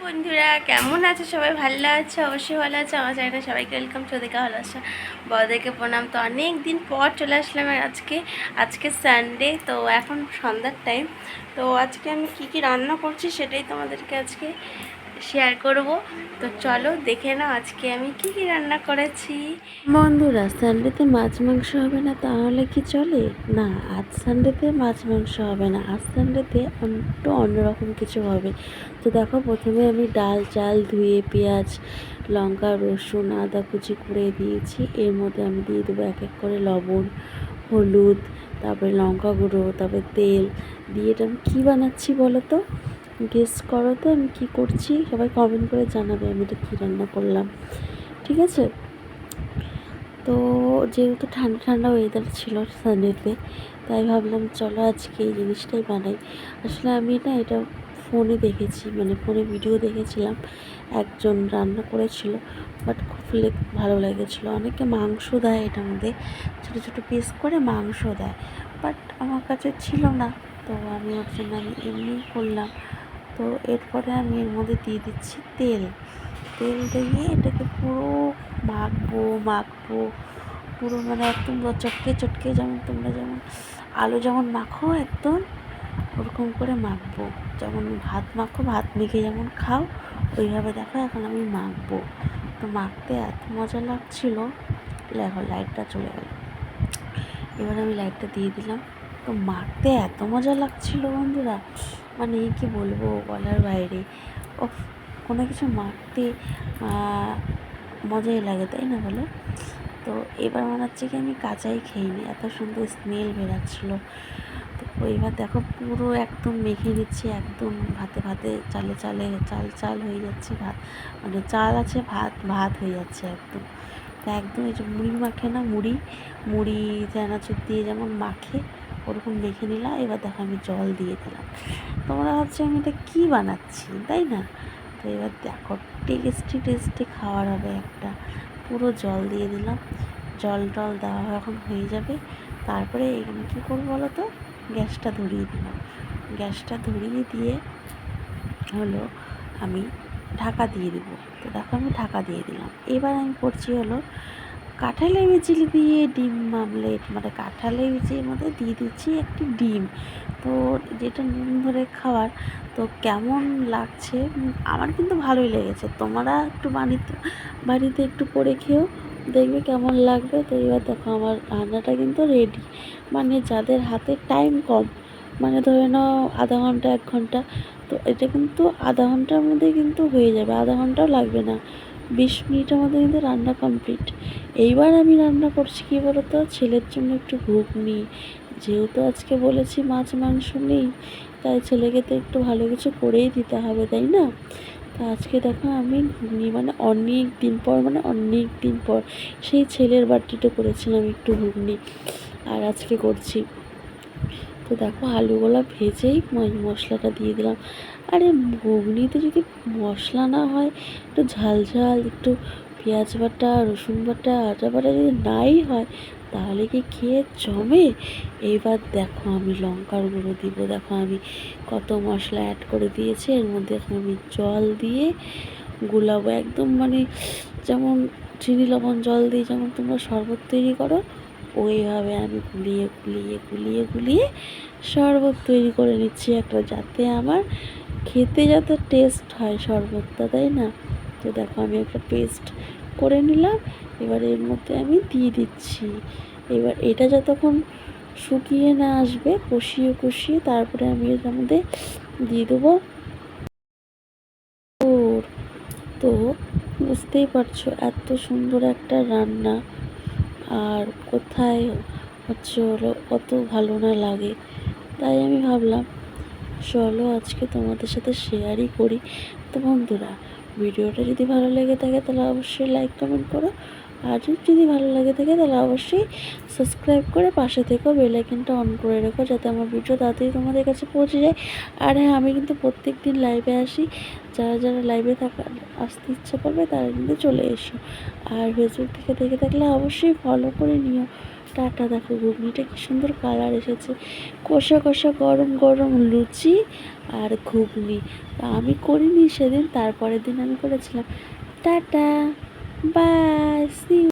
বন্ধুরা, কেমন আছে? সবাই ভালো আছে? অবশ্যই ভালো আছে। আমার চ্যানেলে সবাইকে ওয়েলকাম চোদেকা ভালো আছে বড়দেরকে প্রণাম। তো অনেক দিন পর চলে আসলাম আজকে আজকে সানডে তো এখন সন্ধ্যার টাইম তো আজকে আমি কি কি রান্না করছি সেটাই তোমাদেরকে আজকে শেয়ার করব। তো চলো দেখে নাও আজকে আমি কি কি রান্না করেছি। বন্ধুরা সানডেতে মাছ, মাংস হবে না, তাহলে কি চলে? না, আজ সানডেতে মাছ, মাংস হবে না। আজ সানডেতে একটু অন্যরকম কিছু হবে। তো দেখো, প্রথমে আমি ডাল, চাল, ধুয়ে, পেঁয়াজ, লঙ্কা, রসুন, আদা কুচি করে দিয়েছি। এর মধ্যে আমি দিয়ে দেবো এক এক করে লবণ, হলুদ, তারপরে লঙ্কা গুঁড়ো, তারপরে তেল। দিয়ে এটা আমি কী বানাচ্ছি বলো তো? গেস করো তো, আমি কী করছি? সবাই কমেন্ট করে জানাবে, আমি এটা কী রান্না করলাম। ঠিক আছে? তো যেহেতু ঠান্ডা ঠান্ডা ওয়েদার ছিল সানডেতে তাই ভাবলাম চলো আজকে এই জিনিসটাই বানাই। আসলে আমি না এটা ফোনে দেখেছি মানে ফোনে ভিডিও দেখেছিলাম, একজন রান্না করেছিল বাট খুব ভালো লেগেছিলো। অনেকে মাংস দেয় এটার মধ্যে, ছোটো ছোটো পিস করে মাংস দেয় বাট আমার কাছে ছিল না, তো আমি ওর জন্য আমি এমনিই করলাম। তো এরপরে আমি এর মধ্যে দিয়ে দিচ্ছি তেল। তেল দিয়ে এটাকে পুরো মাখবো মাখবো। পুরো মানে একদম চটকে চটকে যেমন তোমরা যেমন আলু যেমন মাখো একদম, ওরকম করে মাখবো। যেমন ভাত মাখো, ভাত মেখে যেমন খাও, ওইভাবে দেখো এখন আমি মাখবো। তো মাখতে এত মজা লাগছিল। দেখো লাইটটা চলে গেল। এবার আমি লাইটটা দিয়ে দিলাম। তো মাখতে এত মজা লাগছিল বন্ধুরা। মানে কি বলব বলার বাইরে। ও কোনো কিছু মাখতে মজাই লাগে, তাই না বলো? তো এবার মনে হচ্ছে কি আমি কাঁচাই খেয়ে নিই এত সুন্দর স্মেল বেরাচ্ছিলো। তো এবার দেখো পুরো একদম মেখে নিচ্ছি, একদম ভাতে ভাতে চালে চালে চাল চাল হয়ে যাচ্ছে ভাত। মানে চাল আছে, ভাত ভাত হয়ে যাচ্ছে একদম। তো একদম এই যে মুড়ি মাখে না, মুড়ি মুড়ি চানাচুর দিয়ে যেমন মাখে ওরকম দেখে নিলাম এবার দেখো আমি জল দিয়ে দিলাম। তোমরা ভাবছ আমি এটা কী বানাচ্ছি, তাই না? তো এবার দেখো টেস্টি টেস্টি খাওয়ার হবে একটা। পুরো জল দিয়ে দিলাম। জল টল দেওয়া এখন হয়ে যাবে। তারপরে এখানে কী করব বলো তো? গ্যাসটা ধরিয়ে দিলাম। গ্যাসটা ধরিয়ে দিয়ে হলো আমি ঢাকা দিয়ে দিব। তো দেখো আমি ঢাকা দিয়ে দিলাম। এবার আমি করছি হলো কাঁঠালের বিচিলি দিয়ে ডিম মামলেট মানে কাঁঠালের বিচির মধ্যে দিয়ে দিচ্ছি একটি ডিম। তো যেটা নুন ধরে খাওয়ার, তো কেমন লাগছে? আমার কিন্তু ভালোই লেগেছে। তোমরা একটু বাড়িতে বাড়িতে একটু করে খেও, দেখবে কেমন লাগবে। তো এবার দেখো আমার রান্নাটা কিন্তু রেডি মানে যাদের হাতে টাইম কম মানে ধরে নাও আধা ঘণ্টা, এক ঘণ্টা, তো এটা কিন্তু আধা ঘণ্টার মধ্যে কিন্তু হয়ে যাবে। আধা ঘন্টাও লাগবে না। বিশ মিনিটের মধ্যে কিন্তু রান্না কমপ্লিট এইবার আমি রান্না করছি কী বলতো? ছেলের জন্য একটু ঘুগনি। যেহেতু আজকে বলেছি মাছ, মাংস নেই, তাই ছেলেকে তো একটু ভালো কিছু করেই দিতে হবে, তাই না? তা আজকে দেখো আমি ঘুগনি মানে অনেক দিন পর মানে অনেক দিন পর সেই ছেলের বার্থডেতে করেছিলাম একটু ঘুগনি। আর আজকে করছি। তো দেখো আলুগুলো ভেজেই মশলাটা দিয়ে দিলাম। আরে ঘুগনিতে যদি মশলা না হয়, একটু ঝাল ঝাল, একটু পেঁয়াজ বাটা, রসুন বাটা, আদা বাটা যদি নাই হয়, তাহলে কি খেয়ে জমে? এইবার দেখো আমি লঙ্কার গুঁড়ো দিব। দেখো আমি কত মশলা অ্যাড করে দিয়েছি। এর মধ্যে এখন আমি জল দিয়ে গুলাবো। একদম মানে যেমন চিনি, লবণ, জল দিয়ে যেমন তোমরা শরবত তৈরি করো ওইভাবে আমি গুলিয়ে গুলিয়ে গুলিয়ে গুলিয়ে শরবত তৈরি করে নিচ্ছি একটা, যাতে আমার খেতে যাতে টেস্ট হয় শরবতটা, তাই না? তো দেখো আমি একটা পেস্ট করে নিলাম, এবার এর মধ্যে আমি দিয়ে দিচ্ছি। এবার এটা যতক্ষণ শুকিয়ে না আসবে, কষিয়ে কষিয়ে তারপরে আমি এর মধ্যে দিয়ে দেবো তো বুঝতেই পারছ, এত সুন্দর একটা রান্না। আর কোথায় হচ্ছে হলো অত ভালো না লাগে। তাই আমি ভাবলাম, চলো আজকে তোমাদের সাথে শেয়ারই করি। তো বন্ধুরা, ভিডিওটা যদি ভালো লেগে থাকে তাহলে অবশ্যই লাইক কমেন্ট করো। আর যদি ভালো লাগে থাকে, তাহলে অবশ্যই সাবস্ক্রাইব করে পাশে থেকেও বেল আইকনটা অন করে রেখো, যাতে আমার ভিডিও তাড়াতাড়ি তোমাদের কাছে পৌঁছে যায়। আর হ্যাঁ আমি কিন্তু প্রত্যেক দিন লাইভে আসি। যারা যারা লাইভে থাকা, আসতে ইচ্ছা করবে, তারা কিন্তু চলে এসো। আর ফেসবুক থেকে দেখে থাকলে অবশ্যই ফলো করে নিও। টাটা, দেখো ঘুগনিটা কি সুন্দর কালার এসেছে। কষা কষা গরম গরম লুচি আর ঘুগনি। আমি করিনি সেদিন, তারপরের দিন আমি করেছিলাম। টাটা! Bye. See you.